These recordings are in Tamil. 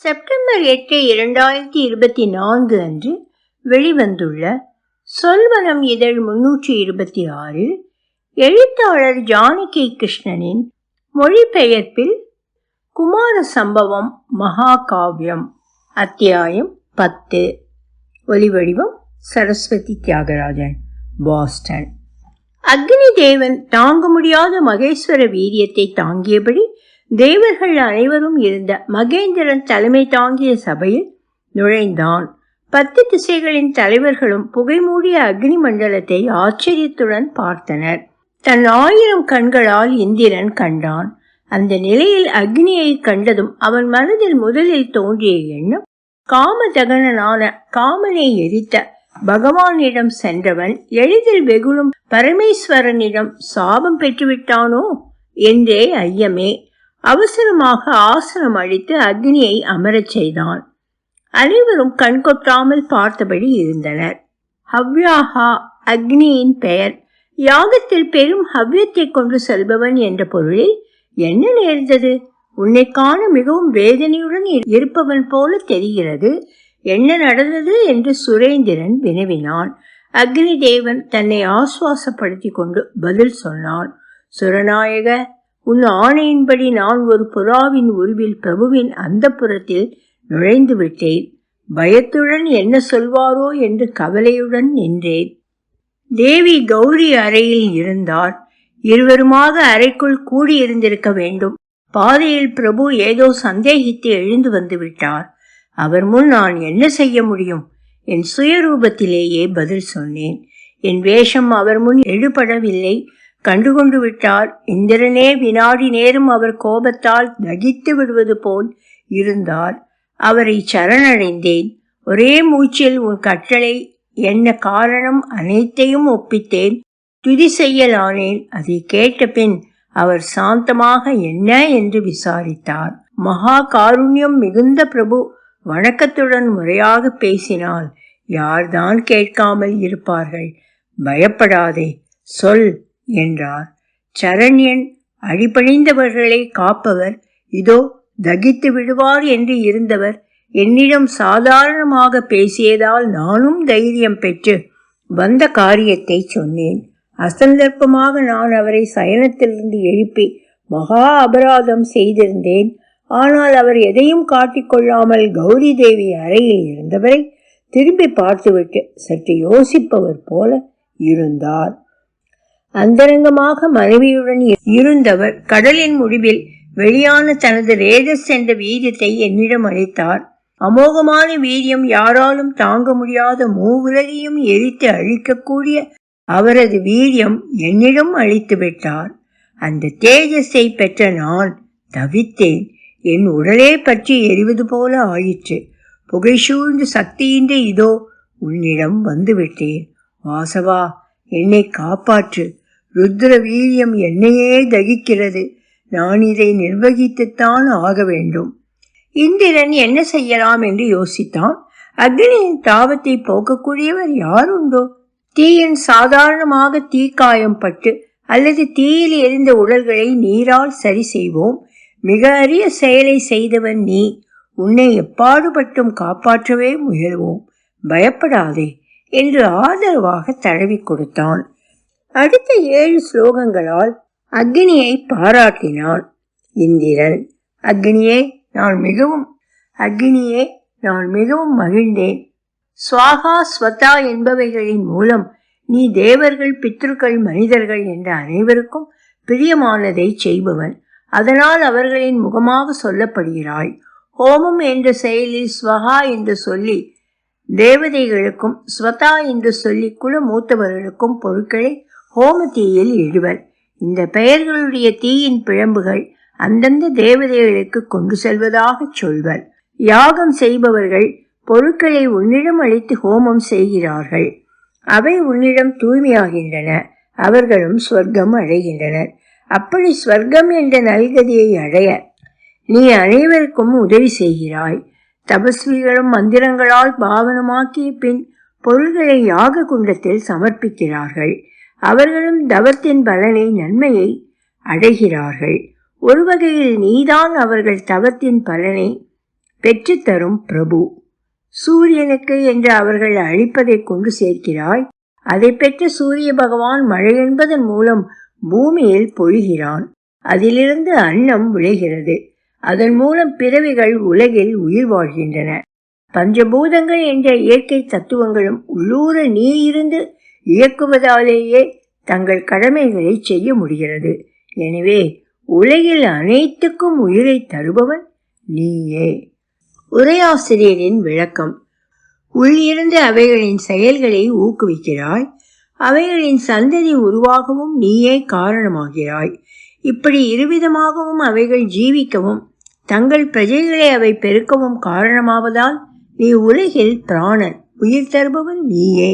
செப்டம்பர் எட்டு இரண்டாயிரத்தி இருபத்தி நான்கு அன்று வெளிவந்துள்ள சொல்வனம் இதழ் முன்னூற்றி இருபத்தி ஆறில் எழுத்தாளர் ஜானகி கிருஷ்ணனின் மொழிபெயர்ப்பில் குமார சம்பவம் மகாகாவியம் அத்தியாயம் பத்து. ஒலிவடிவம் சரஸ்வதி தியாகராஜன் பாஸ்டன். அக்னி தேவன் தாங்க முடியாத மகேஸ்வர வீரியத்தை தாங்கியபடி தேவர்கள் அனைவரும் இருந்த மகேந்திரன் தலைமை தாங்கிய சபையில் நுழைந்தான். பத்து திசைகளின் தலைவர்களும் புகைமூடிய அக்னி மண்டலத்தை ஆச்சரியத்துடன் பார்த்தனர். தன் ஆயிரம் கண்களால் இந்திரன் கண்டான். அந்த நிலையில் அக்னியை கண்டதும் அவன் மனதில் முதலில் தோன்றிய எண்ணம் காமதகனனான காமனை எரித்த பகவானிடம் சென்றவன் எளிதில் வெகுளும் பரமேஸ்வரனிடம் சாபம் பெற்றுவிட்டானோ? என்றே ஐயமே அவசரமாக ஆசனம் அளித்து அக்னியை அமரச் செய்தான். அனைவரும் கண்கொட்டாமல் பார்த்தபடி இருந்தனர். ஹவ்யாஹா அக்னியின் பெயர். யாகத்தில் பெரும் ஹவ்யத்தை கொண்டு செல்பவன் என்ற பொருளில் என்ன நேர்ந்தது? உன்னை காண மிகவும் வேதனையுடன் இருப்பவன் போல தெரிகிறது. என்ன நடந்தது என்று சுரேந்திரன் வினவினான். அக்னி தேவன் தன்னை ஆசுவாசப்படுத்தி கொண்டு பதில் சொன்னான். சுரநாயக உன் ஆணையின்படி நான் ஒரு புறாவின் உருவில் பிரபுவின் அந்த புறத்தில் நுழைந்து விட்டேன் பயத்துடன் என்ன சொல்வாரோ என்று கவலையுடன் நின்றேன். தேவி கௌரி அறையில் இருந்தார். இருவருமாக அறைக்குள் கூடியிருந்திருக்க வேண்டும். பாதையில் பிரபு ஏதோ சந்தேகித்து எழுந்து வந்து விட்டார் அவர் முன் நான் என்ன செய்ய முடியும்? என் சுயரூபத்திலேயே பதில் சொன்னேன். என் வேஷம் அவர் முன் எடுபடவில்லை கண்டுகொண்டு விட்டார் இந்திரனே வினாடி நேரம் அவர் கோபத்தால் தகித்து விடுவது போல் இருந்தார். அவரை சரணடைந்தேன். ஒரே மூச்சில் உன் கட்டளை என்ன காரணம் அனைத்தையும் ஒப்பித்தேன். துதி செய்யலானேன். அதை கேட்ட பின் அவர் சாந்தமாக என்ன என்று விசாரித்தார். மகா காருண்யம் மிகுந்த பிரபு வணக்கத்துடன் முறையாக பேசினால் யார்தான் கேட்காமல் இருப்பார்கள்? பயப்படாதே. சொல். என்றார். சரண்யன் அடிபணிந்தவர்களை காப்பவர் இதோ தகித்து விடுவார் என்று இருந்தவர் என்னிடம் சாதாரணமாக பேசியதால் நானும் தைரியம் பெற்று வந்த காரியத்தை சொன்னேன். அசந்தர்ப்பமாக நான் அவரை சயனத்திலிருந்து எழுப்பி மகா அபராதம் செய்திருந்தேன். ஆனால் அவர் எதையும் காட்டிக்கொள்ளாமல் கௌரி தேவி அறையில் இருந்தவரை திரும்பி பார்த்துவிட்டு சற்று யோசிப்பவர் போல இருந்தார். அந்தரங்கமாக மனைவியுடன் இருந்தவர் கடலின் முடிவில் வெளியான தனது ரேதஸ் என்ற வீரியத்தை என்னிடம் அளித்தார். அமோகமான வீரியம் யாராலும் தாங்க முடியாத மூவுலகையும் எரித்து அழிக்கக்கூடிய அவரது வீரியம் என்னிடம் அழித்து விட்டார் அந்த தேஜஸை பெற்ற நான் தவித்தேன். என் உடலே பற்றி எரிவது போல ஆயிற்று. புகை சூழ்ந்து சக்தியின்றி இதோ உன்னிடம் வந்துவிட்டேன். வாசவா என்னை காப்பாற்று. ருத்ர வீரியம் என்னையே தகிக்கிறது. நான் இதை நிர்வகித்துத்தான் ஆக வேண்டும். இந்திரன் என்ன செய்யலாம் என்று யோசித்தான். அக்னியின் தாபத்தை போக்கக்கூடியவர் யார் உண்டோ தீயின் சாதாரணமாக தீக்காயம் பட்டு அல்லது தீயில் எரிந்த உடல்களை நீரால் சரி செய்வோம். மிக அரிய செயலை செய்தவன் நீ. உன்னை எப்பாடுபட்டும் காப்பாற்றவே முயல்வோம். பயப்படாதே என்று ஆதரவாக தழுவி கொடுத்தான். அடுத்த ஏழு ஸ்லோகங்களால் அக்னியை பாராட்டினான் இந்திரன். அக்னியே நான் மிகவும் அக்னியே நான் மிகவும் மகிழ்ந்தேன். சுவாகா ஸ்வதா என்பவைகளின் மூலம் நீ தேவர்கள் பித்ருக்கள் மனிதர்கள் என்ற அனைவருக்கும் பிரியமானதை செய்பவன். அதனால் அவர்களின் முகமாக சொல்லப்படுகிறாய். ஹோமம் என்ற செயலில் ஸ்வஹா என்று சொல்லி தேவதைகளுக்கும் ஸ்வதா என்று சொல்லி குல மூத்தவர்களுக்கும் பொருட்களை ஹோம தீயில் இழுவர். இந்த பெயர்களுடைய தீயின் பிழம்புகள் அந்தந்த தேவதைகளுக்கு கொண்டு செல்வதாக சொல்வர். யாகம் செய்பவர்கள் பொருட்களை உன்னிடம் அளித்து ஹோமம் செய்கிறார்கள். அவை உன்னிடம் தூய்மையாகின்றன. அவர்களும் ஸ்வர்க்கம் அடைகின்றனர். அப்படி ஸ்வர்க்கம் என்ற நல்கதியை அடைய நீ அனைவருக்கும் உதவி செய்கிறாய். தபஸ்விகளும் மந்திரங்களால் பாவனமாக்கிய பின் பொருள்களை யாக குண்டத்தில் சமர்ப்பிக்கிறார்கள். அவர்களும் தவத்தின் பலனை நன்மையை அடைகிறார்கள். ஒரு வகையில் நீதான் அவர்கள் தவத்தின் பலனை பெற்றுத்தரும் பிரபு. சூரியனுக்கு என்று அவர்கள் அழிப்பதை கொண்டு சேர்க்கிறாய். அதை பெற்ற சூரிய பகவான் மழை என்பதன் மூலம் பூமியில் பொழிகிறான். அதிலிருந்து அன்னம் விளைகிறது. அதன் மூலம் பிறவிகள் உலகில் உயிர் வாழ்கின்றன. பஞ்சபூதங்கள் என்ற இயற்கை தத்துவங்களும் உள்ளூர நீ இருந்து இயக்குவதாலேயே தங்கள் கடமைகளை செய்ய முடிகிறது. எனவே உலகில் அனைத்துக்கும் உயிரை தருபவன் நீயே. உரையாசிரியரின் விளக்கம். உள்ளிருந்து அவைகளின் செயல்களை ஊக்குவிக்கிறாய். அவைகளின் சந்ததி உருவாகவும் நீயே காரணமாகிறாய். இப்படி இருவிதமாகவும் அவைகள் ஜீவிக்கவும் தங்கள் பிரஜைகளை அவை பெருக்கவும் காரணமாவதால் நீ உலகில் பிராணன் உயிர் தருபவன் நீயே.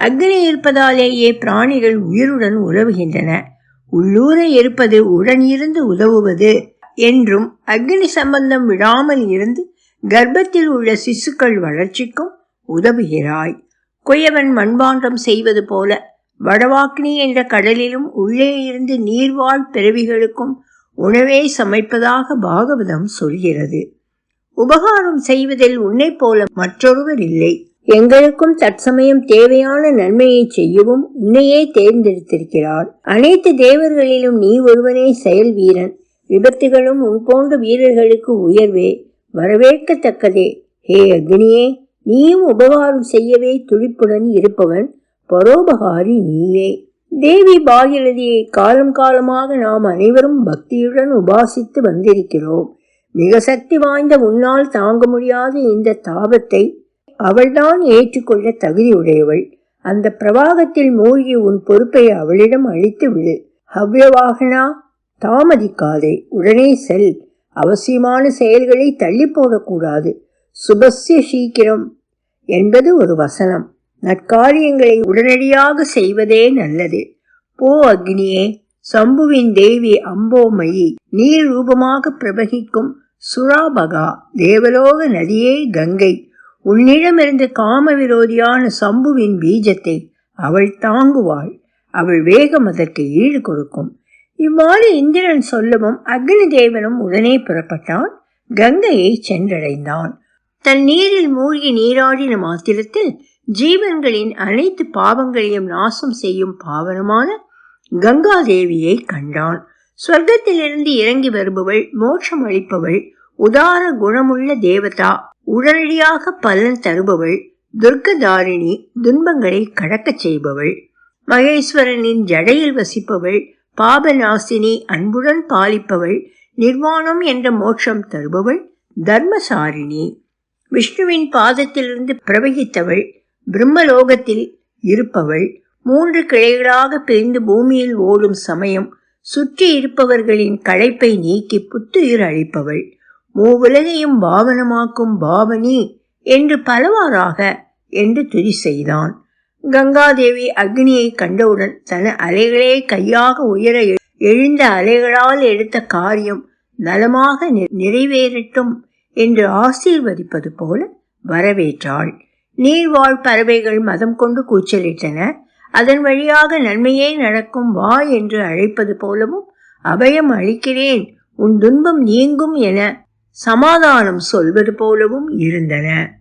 அக்னி இருப்பதாலேயே பிராணிகள் உயிருடன் உறவுகின்றன. உள்ளூரை இருப்பது உடன் இருந்து உதவுவது என்றும் அக்னி சம்பந்தம் விடாமல் இருந்து கர்ப்பத்தில் உள்ள சிசுக்கள் வளர்ச்சிக்கும் உதவுகிறாய். குயவன் மண்பாண்டம் செய்வது போல வடவாக்னி என்ற கடலிலும் உள்ளே இருந்து நீர்வாழ் பிறவிகளுக்கும் உணவே சமைப்பதாக பாகவதம் சொல்கிறது. உபகாரம் செய்வதில் உன்னை போல மற்றொருவர் இல்லை. எங்களுக்கும் தற்சமயம் தேவையான நன்மையை செய்யவும் உன்னையே தேர்ந்தெடுத்திருக்கிறார். அனைத்து தேவர்களிலும் நீ ஒருவனே செயல் வீரன். விபத்துகளும் உன் போன்ற வீரர்களுக்கு உயர்வே. வரவேற்கத்தக்கதே. ஹே அக்னியே நீயும் உபகாரம் செய்யவே துடிப்புடன் இருப்பவன். பரோபகாரி நீயே. தேவி பாகிரதியை காலம் காலமாக நாம் அனைவரும் பக்தியுடன் உபாசித்து வந்திருக்கிறோம். மிக சக்தி வாய்ந்த உன்னால் தாங்க முடியாத இந்த தாபத்தை அவள்தான் ஏற்றுக்கொள்ள தகுதியுடையவள். அந்த பிரவாகத்தில் மூழ்கி உன் பொறுப்பை அவளிடம் அளித்து விடு. ஹவ்யவாகனா? தாமதிக்காதே. உடனே செல். அவசியமான செயல்களை தள்ளி போடக்கூடாது. சுபஸ்ய சீக்கிரம். என்பது ஒரு வசனம். நற்காரியங்களை உடனடியாக செய்வதே நல்லது. போ அக்னியே. சம்புவின் தேவி அம்போமயி. நீர் ரூபமாக பிரபகிக்கும் சுராபகா. தேவலோக நதியே கங்கை. உன்னிடமிருந்து காம விரோதியான சம்புவின் பீஜத்தை அவள் தாங்குவாள். அவள் வேகம் அதற்கு ஈடு கொடுக்கும். இவ்வாறு இந்திரன் சொல்லவும் அக்னி தேவனும் உடனே புறப்பட்டான். கங்கையை சென்றடைந்தான். தன் நீரில் மூழ்கி நீராடின மாத்திரத்தில் ஜீவன்களின் அனைத்து பாவங்களையும் நாசம் செய்யும் பாவனமான கங்கா தேவியை கண்டான். சொர்க்கத்திலிருந்து இறங்கி வருபவள் மோட்சம் அளிப்பவள் உதார குணமுள்ள தேவதா உடனடியாக பலன் தருபவள் துர்க்கதாரிணி துன்பங்களை கடக்கச் செய்பவள். மகேஸ்வரனின் ஜடையில் வசிப்பவள் பாபநாசினி அன்புடன் பாலிப்பவள் நிர்வாணம் என்ற மோட்சம் தருபவள் தர்மசாரிணி. விஷ்ணுவின் பாதத்திலிருந்து பிரவகித்தவள் பிரம்மலோகத்தில் இருப்பவள். மூன்று கிளைகளாக பிரிந்து பூமியில் ஓடும் சமயம் சுற்றி இருப்பவர்களின் களைப்பை நீக்கி புத்துயிர் அளிப்பவள். மூவுலகையும் பாவனமாக்கும் பாவனி என்று பலவாறாக என்று துதி செய்தான். கங்காதேவி அக்னியை கண்டவுடன் தன அலைகளே கையாக உயர எழுந்த அலைகளால் எடுத்த காரியம் நலமாக நிறைவேறட்டும் என்று ஆசீர்வதிப்பது போல வரவேற்றாள். நீர்வாழ் பறவைகள் மதம் கொண்டு கூச்சலிட்டன. அதன் வழியாக நன்மையே நடக்கும் வா என்று அழைப்பது போலவும் அபயம் அளிக்கிறேன். உன் துன்பம் நீங்கும் என சமாதானம் சொல்வது போலவும் இருந்தன.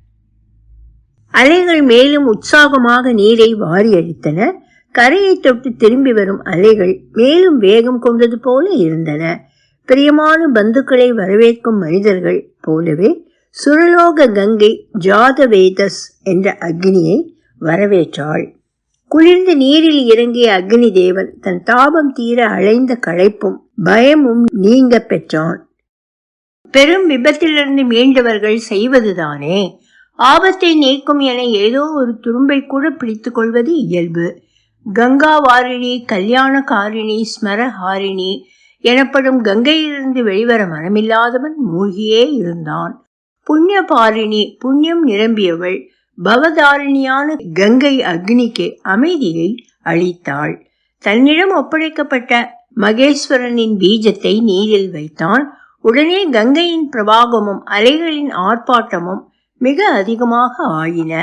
அலைகள் மேலும் உற்சாகமாக நீரை வாரி அடித்தன. கரையை தொட்டு திரும்பி வரும் அலைகள் மேலும் வேகம் கொண்டது போல இருந்தன. பிரியமான பந்துக்களை வரவேற்கும் மனிதர்கள் போலவே சுரலோக கங்கை ஜாதவேதஸ் என்ற அக்னியை வரவேற்றாள். குளிர்ந்த நீரில் இறங்கிய அக்னி தேவன் தன் தாபம் தீர அழைந்த களைப்பும் பயமும் நீங்க பெற்றான். பெரும் விபத்திலிருந்து மீண்டவர்கள் செய்வதுதானே? ஆபத்தை நீக்கும் என ஏதோ ஒரு துரும்பை கூட பிடித்துக் கொள்வது இயல்பு. கங்கா வாரிணி கல்யாணகாரிணி ஸ்மரஹாரிணி எனப்படும் கங்கையிலிருந்து வெளிவர மனமில்லாதவன் மூழ்கியே இருந்தான். புண்ணிய பாரிணி புண்ணியம் நிரம்பியவள் பவதாரிணியான கங்கை அக்னிக்கு அமைதியை அளித்தாள். தன்னிடம் ஒப்படைக்கப்பட்ட மகேஸ்வரனின் பீஜத்தை நீரில் வைத்தான். உடனே கங்கையின் பிரவாகமும் அலைகளின் ஆர்ப்பாட்டமும் மிக அதிகமாக ஆயின.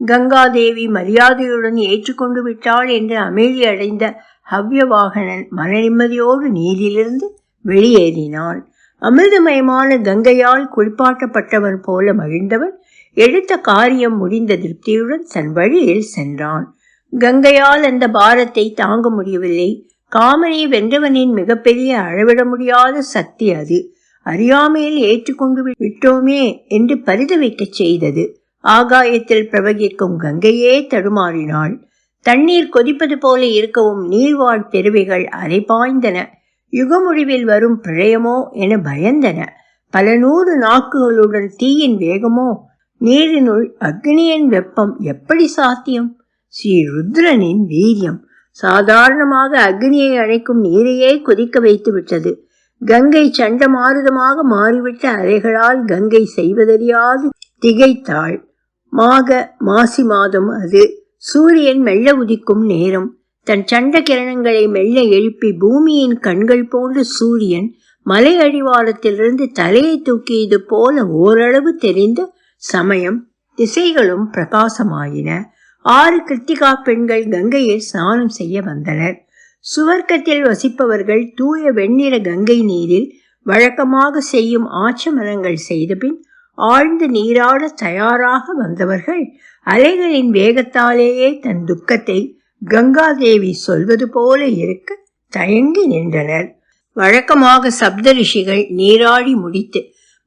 கங்காதேவி மரியாதையுடன் ஏற்றுக்கொண்டு விட்டாள் என்று அமைதி அடைந்த ஹவ்யவாகனன் மன நிம்மதியோடு நீரிலிருந்து வெளியேறினான். அமிர்தமயமான கங்கையால் குளிப்பாட்டப்பட்டவன் போல மகிழ்ந்தவன் எடுத்த காரியம் முடிந்த திருப்தியுடன் தன் வழியில் சென்றான். கங்கையால் அந்த பாரத்தை தாங்க முடியவில்லை. காமனை வென்றவனின் மிகப்பெரிய அளவிட முடியாத சக்தி அது. அறியாமையில் ஏற்றுக்கொண்டு விட்டோமே என்று பரிதவிக்கச் செய்தது. ஆகாயத்தில் பிரவகிக்கும் கங்கையே தடுமாறினாள். தண்ணீர் கொதிப்பது போல இருக்கவும் நீர்வாழ் பெருவிகள் அரைபாய்ந்தன. யுகமுடிவில் வரும் பிரளயமோ என பயந்தன. பல நூறு நாக்குகளுடன் தீயின் வேகமோ நீரினுள் அக்னியின் வெப்பம் எப்படி சாத்தியம்? ஸ்ரீ ருத்ரனின் வீரியம். சாதாரணமாக அக்னியை அழைக்கும் நீரையே கொதிக்க வைத்து விட்டது கங்கை சண்டமாருதமாக மாறிவிட்ட அலைகளால் கங்கை செய்வதறியாது திகைத்தாள். மாக மாசி மாதம் அது. சூரியன் மெல்ல உதிக்கும் நேரம். தன் சண்ட கிரணங்களை மெல்ல எழுப்பி பூமியின் கண்கள் போன்ற சூரியன் மலை அடிவாரத்திலிருந்து தலையை தூக்கியது போல ஓரளவு தெரிந்த சமயம். திசைகளும் பிரகாசமாயின. ஆறு கிருத்திகா பெண்கள் கங்கையில் ஸ்நானம் செய்ய வந்தனர். சுவர்க்கத்தில் வசிப்பவர்கள் தூய வெண்ணிற கங்கை நீரில் வழக்கமாக செய்யும் ஆச்சமனங்கள் செய்தபின் ஆழ்ந்து நீராட தயாராக வந்தவர்கள் அலைகளின் வேகத்தாலேயே தன் துக்கத்தை கங்காதேவி சொல்வது போல இருக்க தயங்கி நின்றனர். வழக்கமாக சப்த ரிஷிகள் நீராடி முடித்து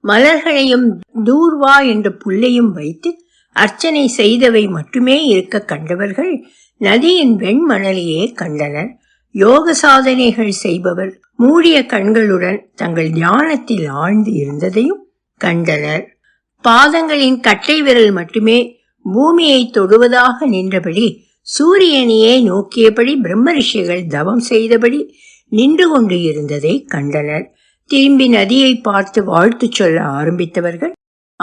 மலர்களையும் தூர்வா என்ற புல்லையும் வைத்து அர்ச்சனை செய்தவை மட்டுமே இருக்க கண்டவர்கள் நதியின் வெண்மணலையே கண்டனர். யோக சாதனைகள் செய்பவர் மூடிய கண்களுடன் தங்கள் தியானத்தில் ஆழ்ந்து இருந்ததையும் கண்டனர். பாதங்களின் கட்டை விரல் மட்டுமே பூமியை தொடுவதாக நின்றபடி சூரியனையே நோக்கியபடி பிரம்ம ரிஷிகள் தவம் செய்தபடி நின்று கொண்டு இருந்ததை கண்டனர். திரும்பி நதியை பார்த்து வாழ்த்து சொல்ல ஆரம்பித்தவர்கள்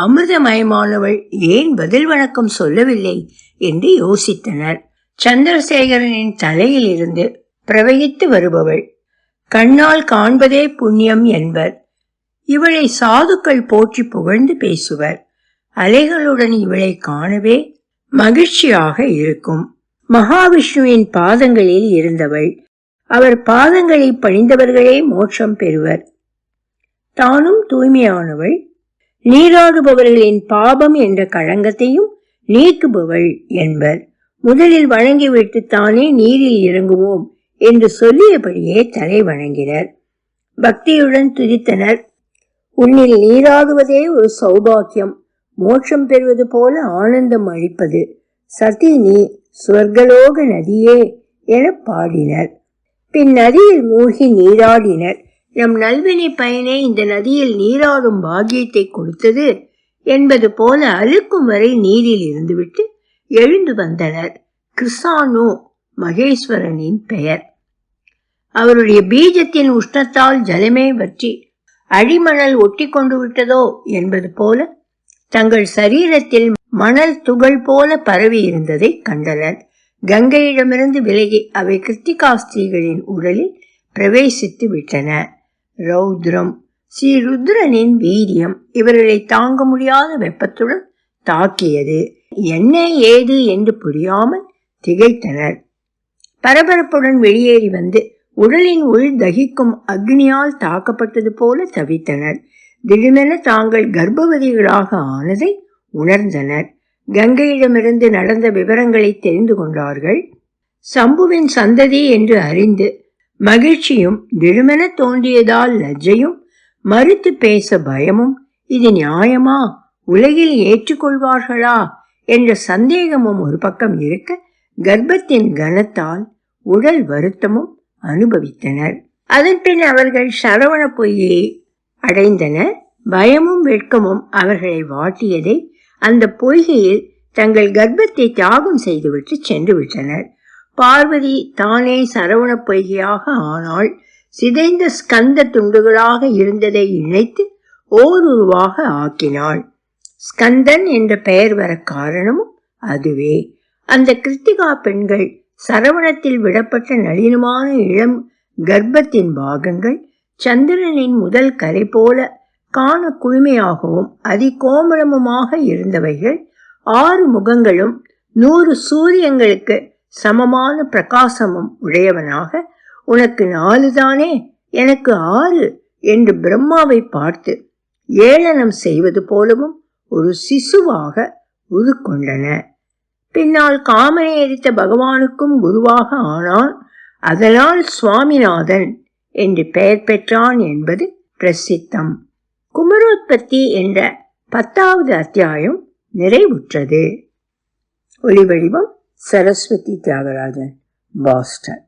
அமிர்தமயமானவள் ஏன் பதில் வணக்கம் சொல்லவில்லை? என்று யோசித்தனர். சந்திரசேகரனின் தலையில் இருந்து பிரவகித்து வருபவள். கண்ணால் காண்பதே புண்ணியம் என்பர். இவளை சாதுக்கள் போற்றி புகழ்ந்து பேசுவர். அலைகளுடன் இவளை காணவே மகிழ்ச்சியாக இருக்கும். மகாவிஷ்ணுவின் பாதங்களில் இருந்தவள். அவர் பாதங்களை பணிந்தவர்களே மோட்சம் பெறுவர். தானும் தூய்மையானவள். நீராடுபவர்களின் பாபம் என்ற களங்கத்தையும் நீக்குபவள் என்பர். முதலில் வணங்கிவிட்டு தானே நீரில் இறங்குவோம். என்று சொல்லியபடியே தலை வணங்கினர். பக்தியுடன் துதித்தனர். உன்னில் நீராடுவதே ஒரு சௌபாக்கியம். மோட்சம் பெறுவது போல ஆனந்தம் அளிப்பது. சதி நீ சுவர்கலோக நதியே என பாடினர். பின் நதியில் மூழ்கி நீராடினர். நம் நல்வினை பயனே இந்த நதியில் நீராடும் பாகியத்தை கொடுத்தது என்பது போல அழுக்கும் வரை நீரில் இருந்துவிட்டு எழுந்து வந்தனர். கிருசானு மகேஸ்வரனின் பெயர். அவருடைய பீஜத்தின் உஷ்ணத்தால் ஜலமே வற்றி அடிமணல் ஒட்டி கொண்டு விட்டதோ என்பது போல தங்கள் சரீரத்தில் மணல் துகள் போல பரவி இருந்ததை கண்டனர். கங்கையிடமிருந்து விலகி அவை கிருத்திகாஸ்திரிகளின் உடலில் பிரவேசித்து விட்டன. ரௌத்ரம் ஸ்ரீ ருத்ரனின் வீரியம் இவர்களை தாங்க முடியாத வெப்பத்துடன் தாக்கியது. என்ன ஏது என்று புரியாமல் திகைத்தனர். பரபரப்புடன் வெளியேறி வந்து உடலின் உள் தகிக்கும் அக்னியால் தாக்கப்பட்டது போல தவித்தனர். திடீரென தாங்கள் கர்ப்பவதிகளாக ஆனதை உணர்ந்தனர். கங்கையிடமிருந்து நடந்த விவரங்களை தெரிந்து கொண்டார்கள். சம்புவின் சந்ததி என்று அறிந்து மகிழ்ச்சியும் திடுமென தோன்றியதால் லஜ்ஜையும் மறுத்து பேச பயமும் இது நியாயமா? உலகில் ஏற்றுக்கொள்வார்களா? என்ற சந்தேகமும் ஒரு பக்கம் இருக்க கர்ப்பத்தின் கனத்தால் உடல் வருத்தமும் அனுபவித்தனர். அதன்பின் அவர்கள் சரவண பொய்யை அடைந்தனர். பயமும் வெட்கமும் அவர்களை வாட்டியதை அந்த பொய்கையில் தங்கள் கர்ப்பத்தை தியாகம் செய்துவிட்டு சென்று விட்டனர் பார்வதி தானே சரவண பொய்கையாக ஆனால் சிதைந்த ஸ்கந்த துண்டுகளாக இருந்ததை இணைத்து ஓருருவாக ஆக்கினாள். ஸ்கந்தன் என்ற பெயர் வர காரணமும் அதுவே. அந்த கிருத்திகா பெண்கள் சரவணத்தில் விடப்பட்ட நளினமான இளம் கர்ப்பத்தின் பாகங்கள் சந்திரனின் முதல் கரை போல காண குளுமையாகவும் அதிகோமளமுமாக இருந்தவைகள் ஆறு முகங்களும் நூறு சூரியங்களுக்கு சமமான பிரகாசமும் உடையவனாக உனக்கு நாலு தானே எனக்கு ஆறு என்று பிரம்மாவை பார்த்து ஏளனம் செய்வது போலவும் ஒரு சிசுவாக உருக்கொண்டன. பின்னால் காமனை எரித்த பகவானுக்கும் குருவாக ஆனான். அதனால் சுவாமிநாதன் என்று பெயர் பெற்றான் என்பது பிரசித்தம். குமரோத்பத்தி என்ற பத்தாவது அத்தியாயம் நிறைவுற்றது. ஒளிவடிவம் சரஸ்வதி தியாகராஜன் பாஸ்டன்.